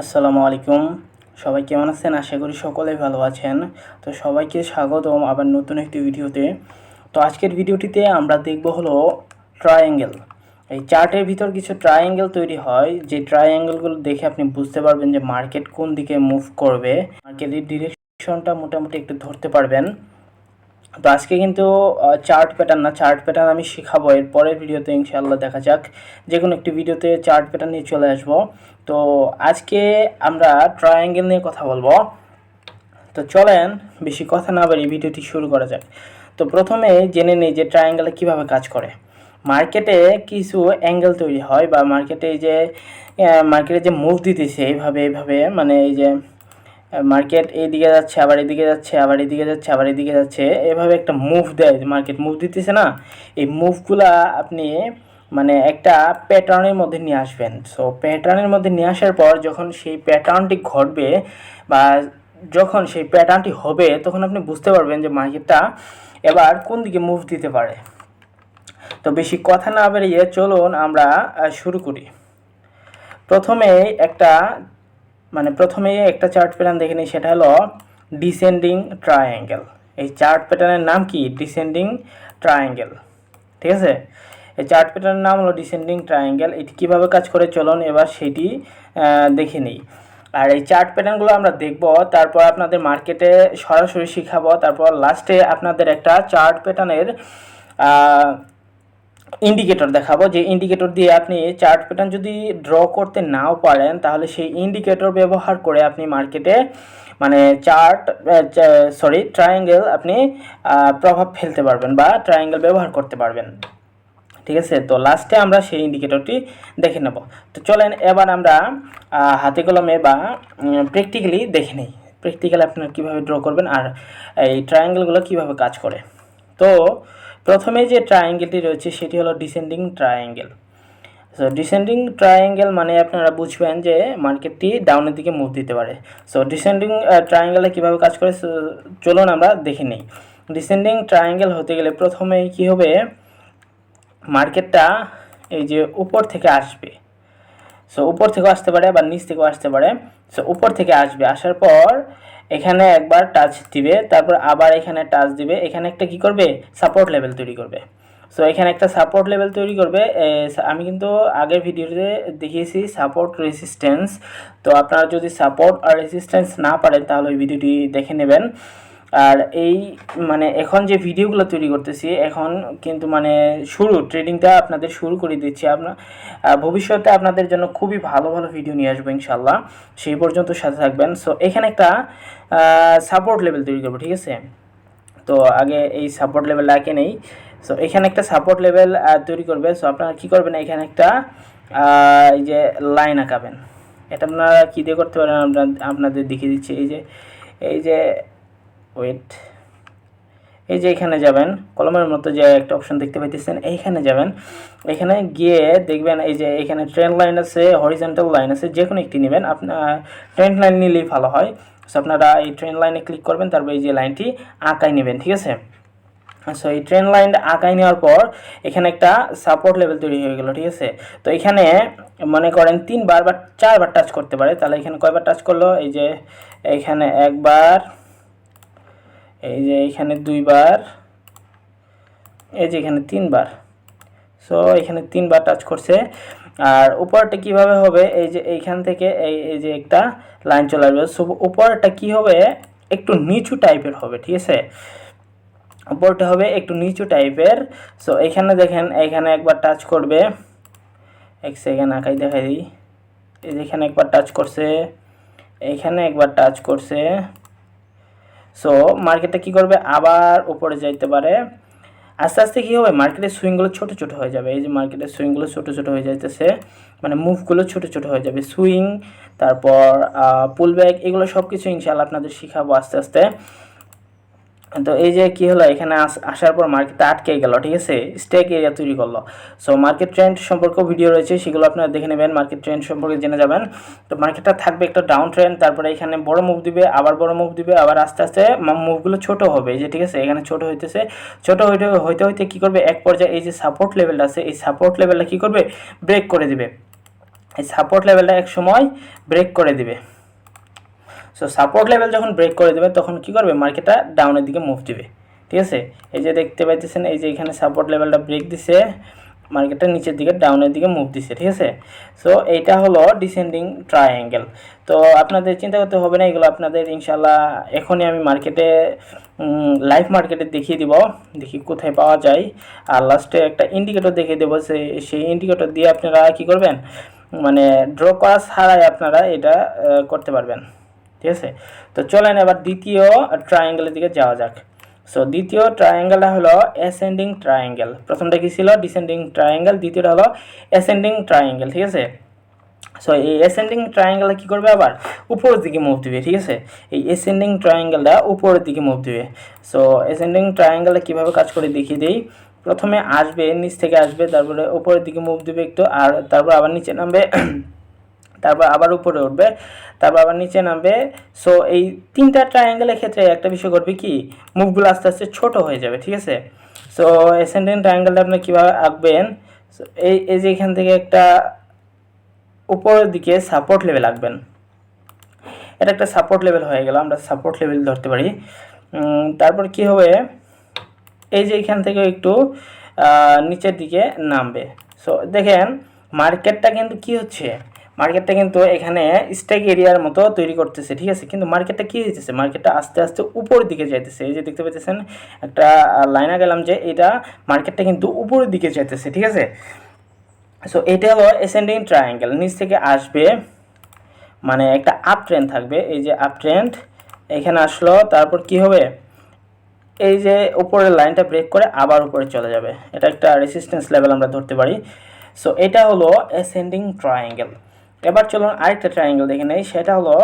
আসসালামু আলাইকুম। সবাই কেমন আছেন? আশা করি সকলেই ভালো আছেন। তো সবাইকে স্বাগতম আবার নতুন একটি ভিডিওতে। তো আজকের ভিডিওটিতে আমরা দেখব হলো ট্রায়াঙ্গেল এই চার্টের ভিতর কিছু ট্রায়াঙ্গেল তৈরি হয়। যে ট্রায়াঙ্গেলগুলো দেখে আপনি বুঝতে পারবেন যে মার্কেট কোন দিকে মুভ করবে। মার্কেটের ডিরেকশনটা মোটামুটি একটু ধরতে পারবেন। তো আজকে কিন্তু চার্ট প্যাটার্ন না চার্ট প্যাটার্ন আমি শেখাবো। এর পরের ভিডিওতে ইনশাআল্লাহ দেখা যাক। যে কোনো একটি ভিডিওতে চার্ট প্যাটার্ন নিয়ে চলে আসব। তো আজকে আমরা ট্রায়াঙ্গেল নিয়ে কথা বলব। তো চলেন, বেশি কথা না বাড়ি ভিডিওটি শুরু করা যাক। তো প্রথমে জেনে নিই যে ট্রায়াঙ্গেলে কীভাবে কাজ করে। মার্কেটে কিছু অ্যাঙ্গেল তৈরি হয় বা মার্কেটে এই যে মার্কেটে যে মুভ দিতেছে, এইভাবে এইভাবে মানে এই যে মার্কেট এইদিকে যাচ্ছে, আবার এদিকে যাচ্ছে, আবার এদিকে যাচ্ছে, আবার এদিকে যাচ্ছে। এভাবে একটা মুভ দেয় মার্কেট মুভ দিতেছে না, এই মুভগুলা আপনি মানে একটা প্যাটার্নের মধ্যে নিয়ে আসবেন। সো প্যাটার্নের মধ্যে নিয়ে আসার পর যখন সেই প্যাটার্নটি ঘটবে বা যখন সেই প্যাটার্নটি হবে, তখন আপনি বুঝতে পারবেন যে মার্কেটটা এবার কোন দিকে মুভ দিতে পারে। তো বেশি কথা না বেরিয়ে চলুন আমরা শুরু করি। প্রথমে একটা মানে প্রথমেই একটা চার্ট প্যাটার্ন দেখে নিই, সেটা হলো ডিসেন্ডিং ট্রায়াঙ্গেল এই চার্ট প্যাটার্নের নাম কি? ডিসেন্ডিং ট্রায়াঙ্গেল ঠিক আছে? এই চার্ট প্যাটার্নের নাম হলো ডিসেন্ডিং ট্রায়াঙ্গেল এটি কীভাবে কাজ করে চলুন, এবার সেটি দেখে নিই। আর এই চার্ট প্যাটার্নগুলো আমরা দেখব, তারপর আপনাদের মার্কেটে সরাসরি শিখাবো, তারপর লাস্টে আপনাদের একটা চার্ট প্যাটার্নের ইন্ডিকেটর দেখাবো। যে ইন্ডিকেটর দিয়ে আপনি চার্ট প্যাটার্ন যদি ড্র করতে নাও পারেন, তাহলে সেই ইন্ডিকেটর ব্যবহার করে আপনি মার্কেটে মানে চার্ট সরি ট্রায়াঙ্গেল আপনি প্রভাব ফেলতে পারবেন বা ট্রায়াঙ্গেল ব্যবহার করতে পারবেন। ঠিক আছে? তো লাস্টে আমরা সেই ইন্ডিকেটরটি দেখে নেব। তো চলেন এবার আমরা হাতে কলমে বা প্র্যাকটিক্যালি দেখে নিই। প্র্যাকটিক্যালি আপনারা কীভাবে ড্র করবেন আর এই ট্রায়াঙ্গেলগুলো কীভাবে কাজ করে? তো প্রথমে যে ট্রায়াঙ্গেলটি রয়েছে, সেটি হলো descending triangle so descending triangle মানে আপনারা বুঝবেন যে মার্কেটটি ডাউনের দিকে মুভ দিতে পারে। সো ডিসেন্ডিং ট্রায়াঙ্গেলে কীভাবে কাজ করে চলুন আমরা দেখে নিই। ডিসেন্ডিং ট্রায়াঙ্গেল হতে গেলে প্রথমেই কী হবে? মার্কেটটা এই যে উপর থেকে আসবে। সো উপর থেকেও আসতে পারে বা নিচ থেকেও আসতে পারে। সো উপর থেকে আসবে। আসার পর এখানে একবার টাচ দিবে, তারপর আবার এখানে টাচ দিবে। এখানে একটা কি করবে? সাপোর্ট লেভেল তৈরি করবে। সো এখানে একটা সাপোর্ট লেভেল তৈরি করবে। আমি কিন্তু আগের ভিডিওতে দেখিয়েছি সাপোর্ট রেসিস্ট্যান্স তো আপনারা যদি সাপোর্ট আর রেসিস্ট্যান্স না পারেন, তাহলে ওই ভিডিওটি দেখে নেবেন। আর এই মানে এখন যে ভিডিওগুলো তৈরি করতেছি, এখন কিন্তু মানে শুরু ট্রেডিংটা আপনাদের শুরু করে দিচ্ছি আপনার ভবিষ্যতে আপনাদের জন্য খুবই ভালো ভালো ভিডিও নিয়ে আসব ইনশাল্লাহ সেই পর্যন্ত সাথে থাকবেন। সো এখানে একটা সাপোর্ট লেভেল তৈরি করব, ঠিক আছে? তো আগে এই সাপোর্ট লেভেল আগে নেই। সো এখানে একটা সাপোর্ট লেভেল তৈরি করবে। সো আপনারা কী করবেন? এখানে একটা এই যে লাইন আঁকাবেন। এটা আপনারা কী দিয়ে করতে পারেন? আপনাদের দেখিয়ে দিচ্ছি। এই যে এই যে ওয়েট এই যে এখানে যাবেন, কলমের মতো যে একটা অপশন দেখতে পাইতেছেন, এইখানে যাবেন। এখানে গিয়ে দেখবেন এই যে এখানে ট্রেন লাইন আছে হরিজেন্টাল লাইন আছে যে কোনো একটি নেবেন। আপনার ট্রেন লাইন নিলেই ভালো হয়। সো আপনারা এই ট্রেন লাইনে ক্লিক করবেন, তারপর এই যে লাইনটি আঁকাই নেবেন, ঠিক আছে? সো এই ট্রেন লাইনটা আঁকাই নেওয়ার পর এখানে একটা সাপোর্ট লেভেল তৈরি হয়ে গেলো, ঠিক আছে? তো এখানে মনে করেন তিনবার বা চারবার টাচ করতে পারে। তাহলে এখানে কয়বার টাচ করল? এই যে এখানে একবার এই যে এখানে দুইবার, এই যে এখানে তিনবার। সো এখানে তিনবার টাচ করছে। আর উপরটা কীভাবে হবে? এই যে এইখান থেকে এই এই যে একটা লাইন চলে আসবে। সো উপরটা কি হবে? একটু নিচু টাইপের হবে, ঠিক আছে? উপরটা হবে একটু নিচু টাইপের সো এখানে দেখেন, এখানে একবার টাচ করবে। এক সেকেন্ড আঁকাই দেখাই দিই। এই যেখানে একবার টাচ করছে। এইখানে একবার টাচ করছে। সো মার্কেটটা কি করবে? আবার উপরে যাইতে পারে। আস্তে আস্তে কী হবে? মার্কেটের সুইংগুলো ছোট ছোট হয়ে যাবে। এই যে মার্কেটের সুইংগুলো ছোট ছোট হয়ে যাইতেছে মানে মুভগুলো ছোট ছোট হয়ে যাবে। সুইং তারপর পুল ব্যাক এগুলো সব কিছু ইনশাল্লাহ আপনাদের শিখাবো আস্তে আস্তে। তো এই যে কি হলো, এখানে আসার পর মার্কেটটা আটকে গেল, ঠিক আছে? স্টেক এরিয়া তৈরি করল। সো মার্কেট ট্রেন্ড সম্পর্কেও ভিডিও রয়েছে, সেগুলো আপনারা দেখে নেবেন মার্কেট ট্রেন্ড সম্পর্কে জেনে যাবেন। তো মার্কেটটা থাকবে একটা ডাউন ট্রেন্ড তারপরে এখানে বড় মুভ দিবে, আবার বড় মুভ দিবে, আবার আস্তে আস্তে মুভগুলো ছোট হবে যে, ঠিক আছে? এখানে ছোট হইতেছে। ছোট হইতে হইতে হইতে কী করবে? এক পর্যায়ে এই যে সাপোর্ট লেভেলটা আছে, এই সাপোর্ট লেভেলটা কী করবে? ব্রেক করে দিবে। এই সাপোর্ট লেভেলটা এক সময় ব্রেক করে দিবে। সো সাপোর্ট লেভেল যখন ব্রেক করে দেবে, তখন কি করবে? মার্কেটটা ডাউনের দিকে মুভ দিবে। ঠিক আছে? এই যে দেখতে পাইতেছেন, এই যে এখানে সাপোর্ট লেভেলটা ব্রেক দিছে মার্কেটটা নিচের দিকে ডাউনের দিকে মুভ দিছে, ঠিক আছে? সো এইটা হলো ডিসেন্ডিং ট্রায়াঙ্গেল তো, আপনাদের চিন্তা করতে হবে না, এগুলো আপনাদের ইনশাল্লাহ এখনই আমি মার্কেটে লাইভ মার্কেটে দেখিয়ে দিব, দেখি কোথায় পাওয়া যায়। আর লাস্টে একটা ইন্ডিকেটর দেখিয়ে দেবো সেই সেই ইন্ডিকেটর দিয়ে আপনারা কি করবেন? মানে ড্র করা ছাড়াই আপনারা এটা করতে পারবেন। ঠিক আছে? তো চলেন এবার দ্বিতীয় ট্রায়াঙ্গেলের দিকে যাওয়া যাক। সো দ্বিতীয় ট্রায়াঙ্গেলটা হলো অ্যাসেন্ডিং ট্রায়াঙ্গেল প্রথমটা কি ছিল? ডিসেন্ডিং ট্রায়াঙ্গেল দ্বিতীয়টা হলো অ্যাসেন্ডিং ট্রায়াঙ্গেল ঠিক আছে? সো এই অ্যাসেন্ডিং ট্রায়াঙ্গেলটা কী করবে আবার? উপরের দিকে মুভ দিবে, ঠিক আছে? এই অ্যাসেন্ডিং ট্রায়াঙ্গেলটা উপরের দিকে মুভ দিবে। সো অ্যাসেন্ডিং ট্রায়াঙ্গেলটা কীভাবে কাজ করে দেখিয়ে দিই। প্রথমে আসবে, নিচ থেকে আসবে, তারপরে উপরের দিকে মুভ দিবে একটু, আর তারপর আবার নিচে নামবে। তারপর আবার উপরে উঠবে, তারপর আবার নিচে নামবে। সো এই তিনটা ট্রায়াঙ্গেলের ক্ষেত্রে একটা বিষয় করবে কি? মুভগুলো আস্তে আস্তে ছোট হয়ে যাবে, ঠিক আছে? সো অ্যাসেন্ডেন্ট ট্রায়াঙ্গেলটা আপনি কীভাবে আঁকবেন? এই এই যে এখান থেকে একটা উপরের দিকে সাপোর্ট লেভেল আঁকবেন। এটা একটা সাপোর্ট লেভেল হয়ে গেল, আমরা সাপোর্ট লেভেল ধরতে পারি। তারপর কি হবে? এই যে এখান থেকে একটু নিচের দিকে নামবে। সো দেখেন মার্কেটটা কিন্তু কি হচ্ছে? মার্কেটটা কিন্তু এখানে স্টেক এরিয়ার মতো তৈরি করতেছে, ঠিক আছে? কিন্তু মার্কেটটা কি যেতেছে মার্কেটটা আস্তে আস্তে উপরের দিকে যাইতেছে। এই যে দেখতে পাচ্ছেন একটা লাইনা গেলাম যে এটা মার্কেটটা কিন্তু উপরের দিকে যাইতেছে, ঠিক আছে? সো এটা হলো এসেন্ডিং ট্রায়াঙ্গেল নিচ থেকে আসবে মানে একটা আপ ট্রেন্ড থাকবে। এই যে আপ ট্রেন্ড এখানে আসলো, তারপর কি হবে? এই যে উপরের লাইনটা ব্রেক করে আবার উপরে চলে যাবে। এটা একটা রেসিস্ট্যান্স লেভেল আমরা ধরতে পারি। সো এটা হলো অ্যাসেন্ডিং ট্রায়াঙ্গেল এবার চলুন আরেকটা ট্রায়াঙ্গেল দেখে নেই, সেটা হলো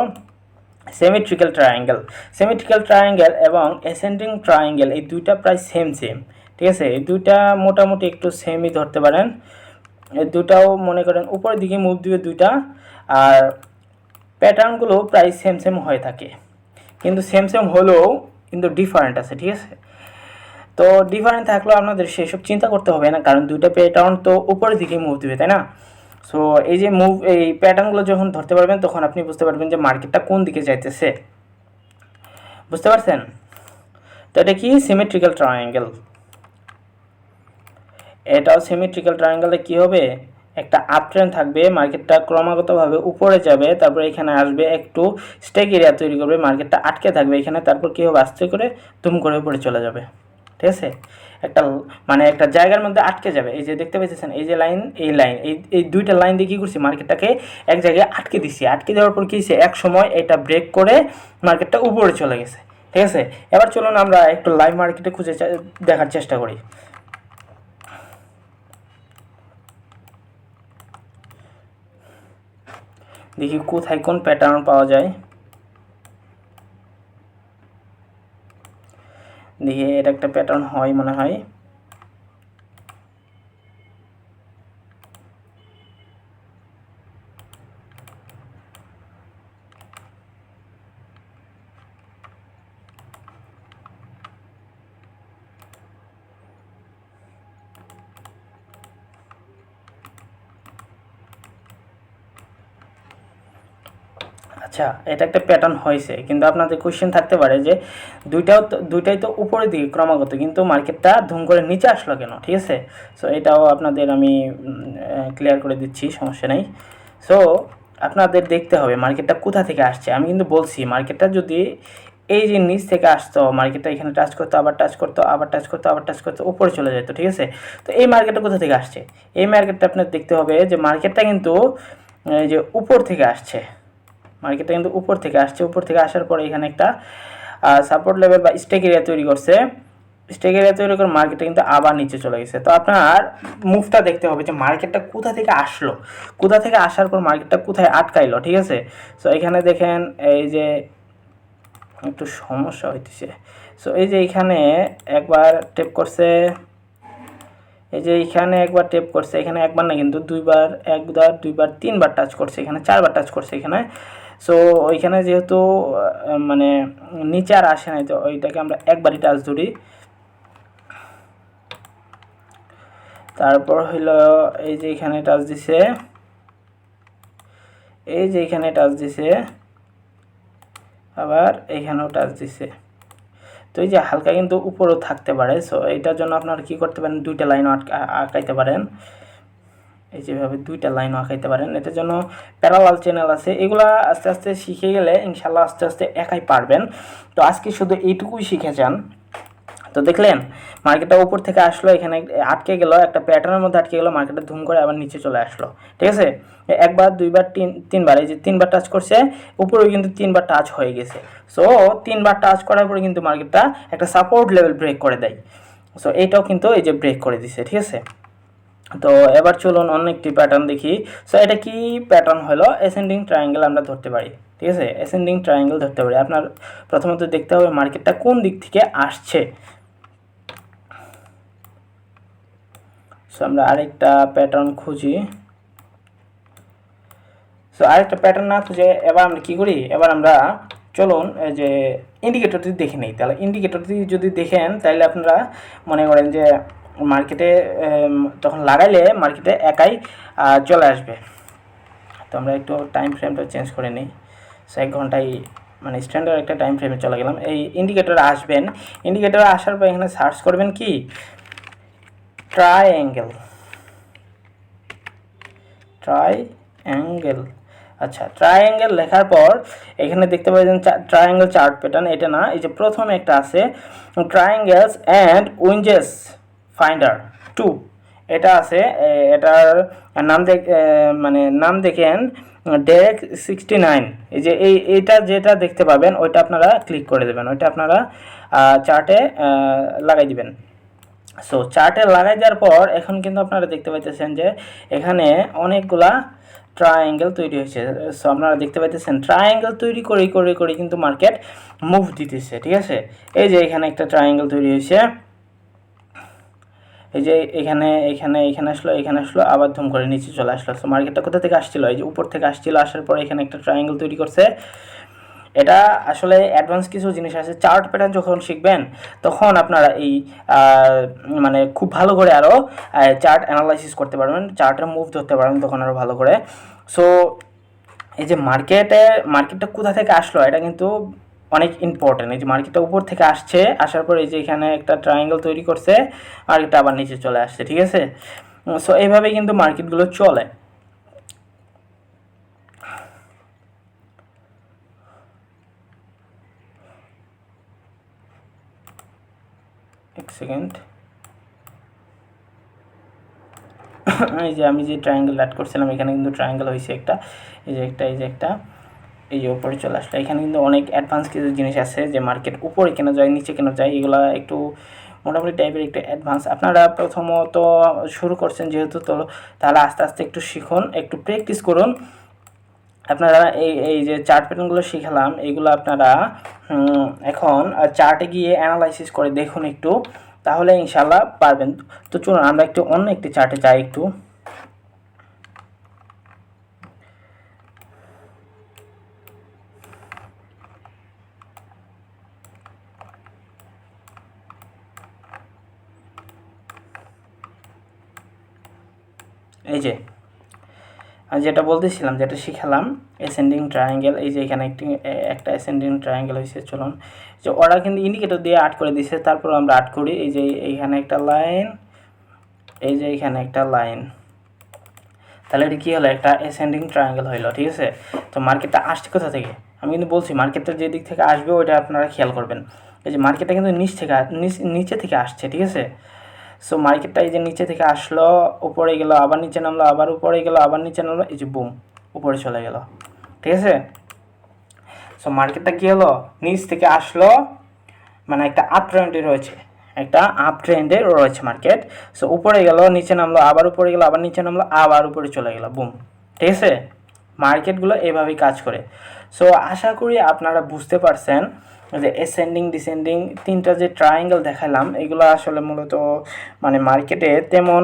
সেমিট্রিক্যাল ট্রায়াঙ্গেল সেমিট্রিক্যাল ট্রায়াঙ্গেল এবং অ্যাসেন্ডিং ট্রায়াঙ্গেল এই দুইটা প্রায় সেম সেম ঠিক আছে? এই দুইটা মোটামুটি একটু সেমই ধরতে পারেন। এই দুটাও মনে করেন উপরের দিকে মুভ দিবে দুইটা, আর প্যাটার্নগুলো প্রায় সেম সেম হয়ে থাকে। কিন্তু সেম সেম হলেও কিন্তু ডিফারেন্ট আছে, ঠিক আছে? তো ডিফারেন্ট থাকলেও আপনাদের সেসব চিন্তা করতে হবে না, কারণ দুইটা প্যাটার্ন তো উপরের দিকে মুভ দিবে, তাই না? সো এই যে মুভ এই প্যাটার্নগুলো যখন ধরতে পারবেন, তখন আপনি বুঝতে পারবেন যে মার্কেটটা কোন দিকে যাইতেছে। বুঝতে পারছেন? তো এটা কি? সিমেট্রিক্যাল ট্রায়াঙ্গেল এটাও সিমেট্রিক্যাল ট্রায়াঙ্গেলে কি হবে? একটা আপ ট্রেন্ড থাকবে মার্কেটটা ক্রমাগতভাবে উপরে যাবে, তারপর এখানে আসবে, একটু স্টেক এরিয়া তৈরি করবে মার্কেটটা আটকে থাকবে এখানে, তারপর কী হবে? আস্তে করে তুম করে উপরে চলে যাবে। ঠিক আছে? একটা মানে একটা জায়গার মধ্যে আটকে যাবে। এই যে দেখতে পাচ্ছেন এই যে লাইন, এই লাইন, এই এই দুইটা লাইন দিয়ে কী করছি? মার্কেটটাকে এক জায়গায় আটকে দিছি। আটকে দেওয়ার পর কী হয়েছে এক সময় এটা ব্রেক করে মার্কেটটা উপরে চলে গেছে। ঠিক আছে? এবার চলুন আমরা একটু লাইভ মার্কেটে খুঁজে দেখার চেষ্টা করি। দেখি কোথায় কোন প্যাটার্ন পাওয়া যায়। দেখি এটা একটা প্যাটার্ন হয় মনে হয়। আচ্ছা এটা একটা প্যাটার্ন হয়েছে। কিন্তু আপনাদের কোয়েশ্চেন থাকতে পারে যে দুইটাও দুইটাই তো উপরের দিকে ক্রমাগত, কিন্তু মার্কেটটা ধুম করে নিচে আসলো কেন? ঠিক আছে? সো এটাও আপনাদের আমি ক্লিয়ার করে দিচ্ছি, সমস্যা নেই। সো আপনাদের দেখতে হবে মার্কেটটা কোথা থেকে আসছে। আমি কিন্তু বলছি, মার্কেটটা যদি এই যে নিচ থেকে আসতো, মার্কেটটা এখানে টাচ করতো, আবার টাচ করতো, আবার টাচ করতো, আবার টাচ করতো, উপরে চলে যেত, ঠিক আছে? তো এই মার্কেটটা কোথা থেকে আসছে? এই মার্কেটটা আপনার দেখতে হবে যে মার্কেটটা কিন্তু, এই যে উপর থেকে আসছে। মার্কেটটা কিন্তু উপর থেকে আসছে। উপর থেকে আসার পরে এখানে একটা সাপোর্ট লেভেল বা স্টেক এরিয়া তৈরি করছে। স্টেক এরিয়া তৈরি করে মার্কেটটা কিন্তু আবার নিচে চলে গেছে। তো আপনার মুভটা দেখতে হবে যে মার্কেটটা কোথা থেকে আসলো। কোথা থেকে আসার পর মার্কেটটা কোথায় আটকাইলো, ঠিক আছে? সো এখানে দেখেন এই যে একটু সমস্যা হইতেছে। সো এই যে এখানে একবার টেপ করছে, এই যে এখানে একবার টেপ করছে, এখানে একবার না কিন্তু দুইবার, একবার, দুইবার, তিনবার টাচ করছে, এখানে চারবার টাচ করছে, এখানে। সো ওইখানে যেহেতু মানে নিচে আর আসে নাই, তো ওইটাকে আমরা একবারই টাচ ধরি। তারপর হইল এই যে এখানে টাচ দিছে। এই যে এখানে টাচ দিছে। আবার এইখানেও টাচ দিছে। তো এই যে হালকা কিন্তু উপরেও থাকতে পারে। সো এইটার জন্য আপনারা কি করতে পারেন? দুইটা লাইন আঁকাইতে পারেন। এই যেভাবে দুইটা লাইন আঁকাইতে পারেন। এটার জন্য প্যারালাল চ্যানেল আছে। এগুলা আস্তে আস্তে শিখে গেলে ইনশাল্লাহ আস্তে আস্তে একাই পারবেন। তো আজকে শুধু এইটুকুই শিখে যান। তো দেখলেন, মার্কেটটা উপর থেকে আসলো, এখানে আটকে গেল, একটা প্যাটার্নের মধ্যে আটকে গেলো, মার্কেটটা ধুম করে আবার নিচে চলে আসলো। ঠিক আছে? একবার, দুইবার, তিন, তিনবার, এই যে তিনবার টাচ করছে, উপরেও কিন্তু তিনবার টাচ হয়ে গেছে। সো তিনবার টাচ করার পরে কিন্তু মার্কেটটা একটা সাপোর্ট লেভেল ব্রেক করে দেয়। সো এইটাও কিন্তু এই যে ব্রেক করে দিছে, ঠিক আছে? তো এবার চলুন অন্য একটি প্যাটার্ন দেখি। সো এটা কি প্যাটার্ন হলো? অ্যাসেন্ডিং ট্রায়াঙ্গেল আমরা ধরতে পারি, ঠিক আছে? অ্যাসেন্ডিং ট্রায়াঙ্গেল ধরতে পারি। আপনার প্রথমত দেখতে হবে মার্কেটটা কোন দিক থেকে আসছে। সো আমরা আরেকটা প্যাটার্ন খুঁজি। সো আরেকটা প্যাটার্ন না খুঁজে এবার আমরা কী করি? এবার আমরা চলুন যে ইন্ডিকেটরটি দেখে নিই। তাহলে ইন্ডিকেটরটি যদি দেখেন, তাহলে আপনারা মনে করেন যে মার্কেটে তখন লাগাইলে মার্কেটে একাই চলে আসবে। তো আমরা একটু টাইম ফ্রেমটা চেঞ্জ করে নিই। সো এক ঘন্টায় মানে স্ট্যান্ডার্ড একটা টাইম ফ্রেমে চলে গেলাম। এই ইন্ডিকেটর আসবেন। ইন্ডিকেটর আসার পর এখানে সার্চ করবেন কি? ট্রাইঅ্যাঙ্গেল ট্রাইঅ্যাঙ্গেল আচ্ছা ট্রায়াঙ্গেল লেখার পর এখানে দেখতে পাচ্ছেন ট্রায়াঙ্গেল চার্ট প্যাটার্ন এটা না, এই যে প্রথমে একটা আছে। Triangles and wedges finder two এটা আছে এটার নাম দেখ মানে নাম দেখেন ডেক সিক্সটি নাইন এই যে এই, এইটা যেটা দেখতে পাবেন, ওইটা আপনারা ক্লিক করে দেবেন। ওইটা আপনারা চার্টে লাগাই দিবেন। সো চার্টে লাগাই দেওয়ার পর, এখন কিন্তু আপনারা দেখতে পাইতেছেন যে, এখানে অনেকগুলা ট্রায়াঙ্গেল তৈরি হয়েছে। সো আপনারা দেখতে পাইতেছেন ট্রায়াঙ্গেল তৈরি করে করে করে কিন্তু মার্কেট মুভ দিতেছে, ঠিক আছে? এই যে এখানে একটা ট্রায়াঙ্গেল তৈরি হয়েছে। এই যে এখানে এখানে এখানে আসলো এখানে আসলো, আবার ধুম করে নিচে চলে আসলো। সো মার্কেটটা কোথা থেকে আসছিল? এই যে উপর থেকে আসছিল, আসার পরে এখানে একটা ট্রায়াঙ্গেল তৈরি করছে। এটা আসলে অ্যাডভান্স কিছু জিনিস আছে। চার্ট প্যাটার্ন যখন শিখবেন, তখন আপনারা এই মানে খুব ভালো করে আরও চার্ট অ্যানালাইসিস করতে পারবেন। চার্টের মুভ ধরতে পারবেন তখন আরও ভালো করে। সো এই যে মার্কেটে মার্কেটটা কোথা থেকে আসলো? এটা কিন্তু অনেক ইম্পর্টেন্ট এই যে মার্কেটটা উপর থেকে আসছে, আসার পর এই যে এখানে একটা ট্রায়াঙ্গেল তৈরি করছে মার্কেটটা আবার নিচে চলে আসছে, ঠিক আছে? সো এইভাবে কিন্তু মার্কেটগুলো চলে। সেকেন্ড এই যে আমি যে ট্রায়াঙ্গেল অ্যাড করছিলাম, এখানে কিন্তু ট্রায়াঙ্গেল হয়েছে একটা। এই যে একটা, এই যে একটা। এই যে উপরে চলে আসলো, এখানে কিন্তু অনেক অ্যাডভান্স কিছু জিনিস আছে যে মার্কেট উপরে কেন যায়, নিচে কেন যায়, এগুলো একটু মোটামুটি টাইপের একটু অ্যাডভান্স আপনারা প্রথমত শুরু করছেন যেহেতু তো তাহলে আস্তে আস্তে একটু শিখুন, একটু প্র্যাকটিস করুন। আপনারা এই এই যে চার্ট প্যাটার্নগুলো শিখালাম এইগুলো আপনারা এখন চার্টে গিয়ে অ্যানালাইসিস করে দেখুন একটু, তাহলে ইনশাল্লাহ পারবেন। তো চলুন, আমরা একটু অন্য একটি চার্টে যাই একটু। এই যে, আমি যেটা বলতেছিলাম, যেটা শিখালাম অ্যাসেন্ডিং ট্রায়াঙ্গেল এই যে এখানে একটি একটা অ্যাসেন্ডিং ট্রায়াঙ্গেল হয়েছে, চলুন। যে ওরা কিন্তু ইন্ডিকেটর দিয়ে আর্ট করে দিছে তারপর আমরা আর্ট করি, এই যে এইখানে একটা লাইন এই যে এখানে একটা লাইন তাহলে এটা কী হলো? একটা অ্যাসেন্ডিং ট্রায়াঙ্গেল হইল, ঠিক আছে? তো মার্কেটটা আসছে কোথা থেকে? আমি কিন্তু বলছি মার্কেটটা যে দিক থেকে আসবে, ওইটা আপনারা খেয়াল করবেন। এই যে মার্কেটটা কিন্তু নিচ থেকে নিচে থেকে আসছে, ঠিক আছে? সো মার্কেটটা এই যে নিচে থেকে আসলো, উপরে গেলো, আবার নিচে নামলো, আবার উপরে গেলো, আবার নিচে নামলো, এই যে বুম উপরে চলে গেল। ঠিক আছে? সো মার্কেটটা কী হলো? নিচ থেকে আসলো মানে একটা আপ ট্রেন্ডে রয়েছে, একটা আপ ট্রেন্ডে রয়েছে মার্কেট সো উপরে গেল, নিচে নামলো, আবার উপরে গেলো, আবার নিচে নামলো, আবার উপরে চলে গেলো বুম ঠিক আছে? মার্কেটগুলো এভাবেই কাজ করে। সো আশা করি আপনারা বুঝতে পারছেন যে এসেন্ডিং ডিসেন্ডিং তিনটা যে ট্রায়াঙ্গেল দেখালাম, এগুলো আসলে মূলত মানে মার্কেটে তেমন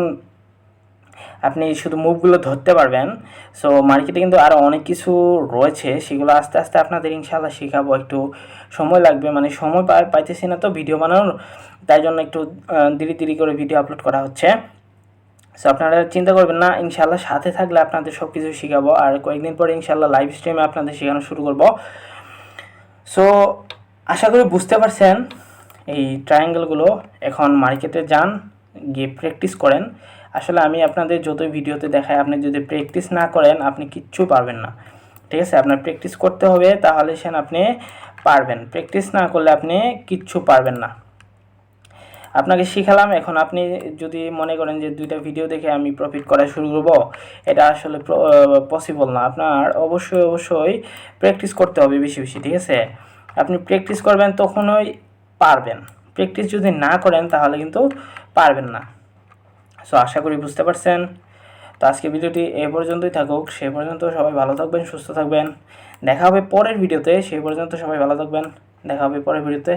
আপনি শুধু মুভগুলো ধরতে পারবেন। সো মার্কেটে কিন্তু আরও অনেক কিছু রয়েছে, সেগুলো আস্তে আস্তে আপনাদের ইনশাল্লাহ শেখাবো। একটু সময় লাগবে মানে সময় পাইতেছি না তো ভিডিও বানানোর, তাই জন্য একটু ধীরে ধীরে করে ভিডিও আপলোড করা হচ্ছে। সো আপনারা চিন্তা করবেন না ইনশাল্লাহ সাথে থাকলে আপনাদের সব কিছু শেখাবো। আর কয়েকদিন পরে ইনশাল্লাহ লাইভ স্ট্রিমে আপনাদের শেখানো শুরু করব। সো আশা করি বুঝতে পারছেন, এই ট্রায়াঙ্গেলগুলো এখন মার্কেটে যান, গিয়ে প্র্যাকটিস করেন। আসলে আমি আপনাদের যত ভিডিওতে দেখাই, আপনি যদি প্র্যাকটিস না করেন, আপনি কিচ্ছু পারবেন না। ঠিক আছে? আপনার প্র্যাকটিস করতে হবে, তাহলে সেন আপনি পারবেন। প্র্যাকটিস না করলে আপনি কিচ্ছু পারবেন না। আপনাকে শিখালাম, এখন আপনি যদি মনে করেন যে দুইটা ভিডিও দেখে আমি প্রফিট করা শুরু করব, এটা আসলে পসিবল না। আপনার অবশ্যই অবশ্যই প্র্যাকটিস করতে হবে বেশি বেশি, ঠিক আছে? আপনি প্র্যাকটিস করবেন তখনই পারবেন। প্র্যাকটিস যদি না করেন তাহলে কিন্তু পারবেন না। সো আশা করি বুঝতে পারছেন। তো আজকে ভিডিওটি এ পর্যন্তই থাকুক। সে পর্যন্ত সবাই ভালো থাকবেন, সুস্থ থাকবেন। দেখা হবে পরের ভিডিওতে। সেই পর্যন্ত সবাই ভালো থাকবেন। দেখা হবে পরের ভিডিওতে।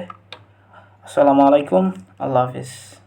আসসালামু আলাইকুম। আল্লাহ হাফিজ।